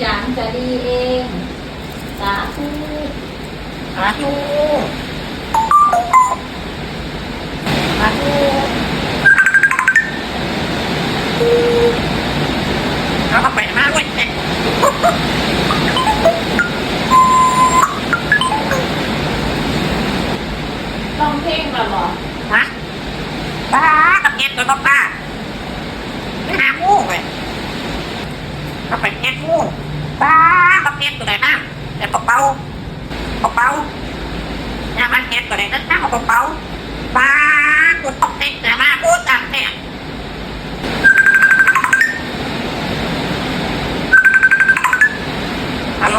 อย่างจะดีเอง สาธุสาธุสาธุเอาไปมาด้วยเนี่ยลองเพลงมาหรอฮะป้ากับเงี้ยตัวป้าไม่หางูเลยเอาไปเงี้ยงู ป้ากับเงี้ยตัวไหนนะแต่เบาๆเบาๆอย่ามันเงี้ยตัวไหนนั่นนะเบาป้าตัวตกเต็มแต่มาพูดตามเนี่ยฮัลโหล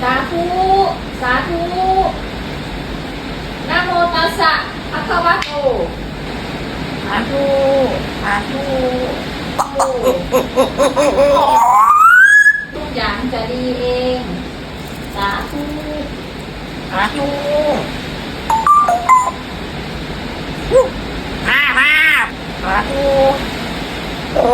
สาธุ สาธุนะโมตัสสะภะคะวะโต สาธุสาธุทุกอย่างจะดีเอง สาธุสาธุมามาสาธุโอ้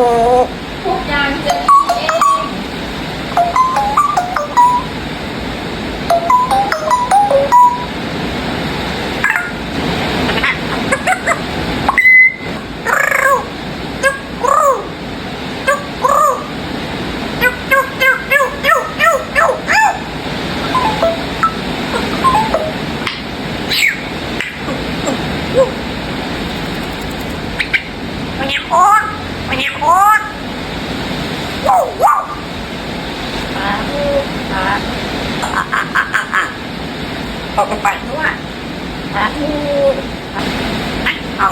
ยังโคตมันยังโคตว้าวว้าวสาออกไปทั่วสาธุเอา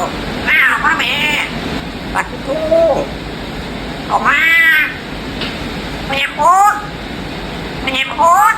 หน้าพ่อแม่ปัดทูออกมามันยังโคตรมันยังโคต